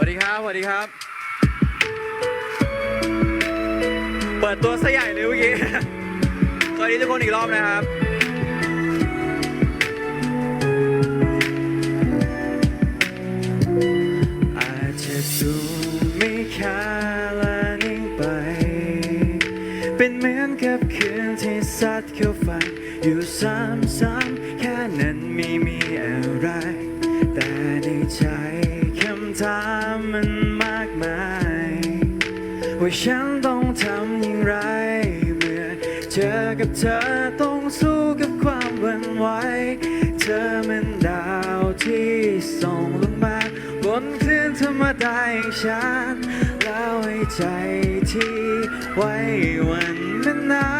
วัสดีครับ สวัสดีครับ เปิดตัวซะใหญ่เลยเมื่อกี้ สวัสดีทุกคนอีกรอบนะครับ อาจจะดูไม่ค่าละนิ่งไป เป็นเหมือนกับคืนที่สัดเข้าฝันอยู่ซ้ำๆแค่นั้นไม่มีอะไร แต่ในใจคำถาม ว่าฉันต้องทำอย่างไร เมื่อเจอกับเธอต้องสู้กับความหวั่นไหวเธอมันดาวที่ส่องลงมา บนคลื่นธรรมดาอย่างฉันแล้วให้ใจที่ไว้วันมันนา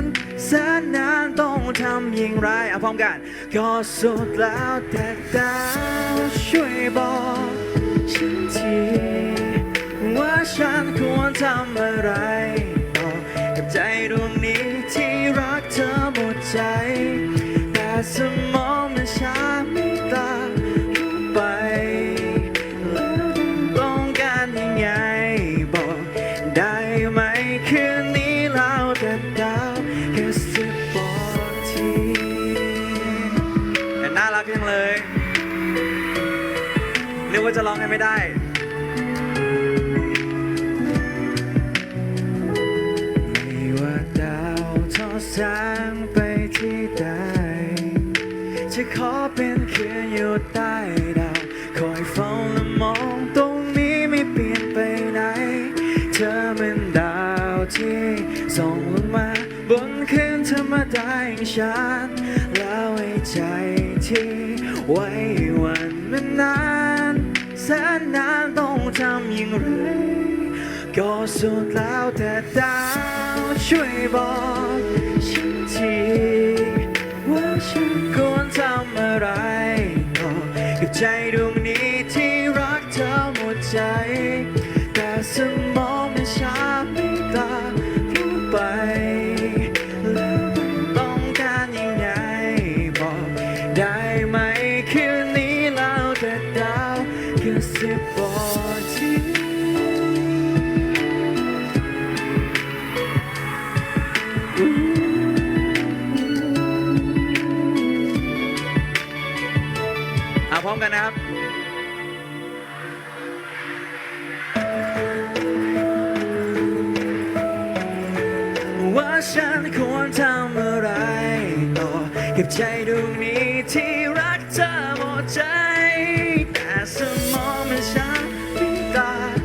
นแสนนานต้องทำอย่างไรเอาพร้อมกันก็สุดแล้วแต่ดาวช่วยบอกฉันที ฉันควรทำอะไรต่อกับใจดวงนี้ที่รักเธอหมดใจ แต่สมองมันช้าไม่ตาไปแล้วต้องการยังไงบอกได้ไหมคืนนี้เราแต่ดาวแค่สิบบอกทีน่ารักจังเลยนึกว่าจะร้องกันไม่ได้ ทอดแสงไปที่ใด จะขอเป็นคืนอยู่ใต้ดาวคอยเฝ้าและมองตรงนี้ไม่เปลี่ยนไปไหน เธอเป็นดาวที่ส่องลงมา บนคืนธรรมดาอย่างฉันแล้วให้ใจที่ไว้วันมันนานแสนนานต้องทำอย่างไรก็สุดแล้วแต่ดาว ช่วยบอกฉันทีว่าฉันควรทำอะไรต่อกับใจดวงนี้ที่รักเธอหมดใจ ว่าฉันควรทำอะไรต่อกับใจดวงนี้ที่รักเธอหมดใจ แต่สมองมันช้าไม่ตาม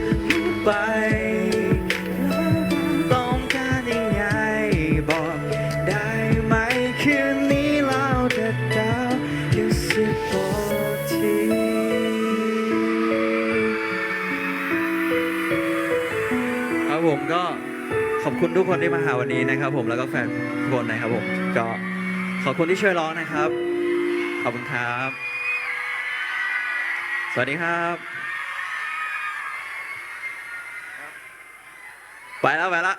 ไป ต้องการยังไงบอกได้ไหมคืนนี้เราจะดาวแค่สิบบอกที ครับผมก็ ขอบคุณทุกคนที่มาหาวันนี้นะครับ ผมแล้วก็แฟนทุกคนนะครับผมก็ขอบคุณที่ช่วยร้องนะครับ ขอบคุณครับ สวัสดีครับ ไปแล้วไปแล้ว